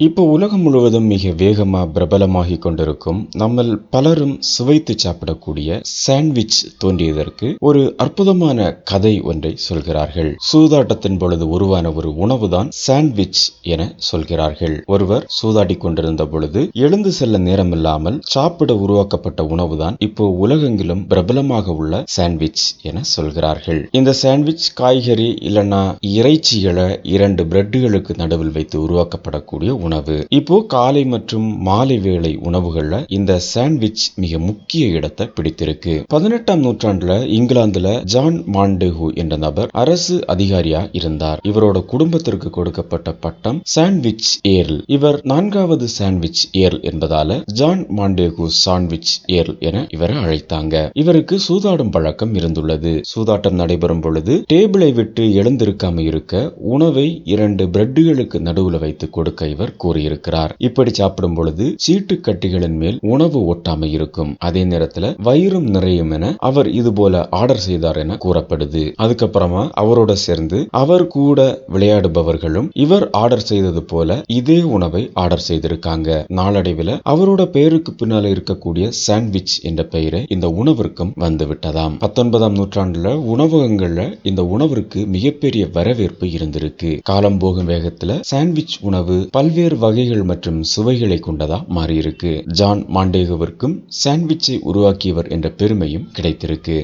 இப்போ உலகம் முழுவதும் மிக வேகமாக பிரபலமாகி கொண்டிருக்கும் நம்ம பலரும் சுவைத்து சாப்பிடக்கூடிய சாண்ட்விச் தோன்றியதற்கு ஒரு அற்புதமான கதை ஒன்றை சொல்கிறார்கள். சூதாட்டத்தின் பொழுது உருவான ஒரு உணவுதான் சாண்ட்விச் என சொல்கிறார்கள். ஒருவர் சூதாடி கொண்டிருந்த பொழுது எழுந்து செல்ல நேரமில்லாமல் சாப்பிட உருவாக்கப்பட்ட உணவுதான் இப்போ உலகெங்கிலும் பிரபலமாக உள்ள சாண்ட்விச் என சொல்கிறார்கள். இந்த சாண்ட்விச் காய்கறி இல்லைன்னா இறைச்சிகளை இரண்டு பிரெட்டுகளுக்கு நடுவில் வைத்து உருவாக்கப்படக்கூடிய உணவு. இப்போ காலை மற்றும் மாலை வேளை உணவுகள்ல இந்த சாண்ட்விச் மிக முக்கிய இடத்தை பிடித்திருக்கு. பதினெட்டாம் நூற்றாண்டுல இங்கிலாந்துல ஜான் மாண்டேஹூ என்ற நபர் அரசு அதிகாரியா இருந்தார். இவரோட குடும்பத்திற்கு கொடுக்கப்பட்ட பட்டம் சாண்ட்விச் ஏர்ல். இவர் நான்காவது சாண்ட்விச் ஏர்ல் என்பதால ஜான் மாண்டேகு சாண்ட்விச் ஏர்ல் என இவரை அழைத்தாங்க. இவருக்கு சூதாடும் பழக்கம் இருந்துள்ளது. சூதாட்டம் நடைபெறும் பொழுது டேபிளை விட்டு எழுந்திருக்காம இருக்க உணவை இரண்டு பிரெட்டுகளுக்கு நடுவுல வைத்து கொடுக்க இவர் கூறியிருக்கிறார். இப்படி சாப்பிடும் பொழுது சீட்டு கட்டிகளின் மேல் உணவு ஒட்டாமை இருக்கும். அதே நேரத்துல வயிறும் நிறையும் என அவர் இது போல ஆர்டர் செய்தார் என கூறப்படுது. அதுக்கப்புறமா அவரோட சேர்ந்து அவர் கூட விளையாடுபவர்களும் இவர் ஆர்டர் செய்தது போல இதே உணவை ஆர்டர் செய்திருக்காங்க. நாளடைவில் அவரோட பெயருக்கு பின்னால இருக்கக்கூடிய சாண்ட்விச் என்ற பெயரை இந்த உணவிற்கும் வந்து விட்டதாம் பத்தொன்பதாம் நூற்றாண்டுல உணவகங்கள்ல இந்த உணவிற்கு மிகப்பெரிய வரவேற்பு இருந்திருக்கு. காலம் போகும் வேகத்துல சாண்ட்விச் உணவு பல்வேறு பல்வேறு வகைகள் மற்றும் சுவைகளை கொண்டதா மாறியிருக்கு. ஜான் மாண்டேகோவிற்கும் சாண்ட்விச்சை உருவாக்கியவர் என்ற பெருமையும் கிடைத்திருக்கு.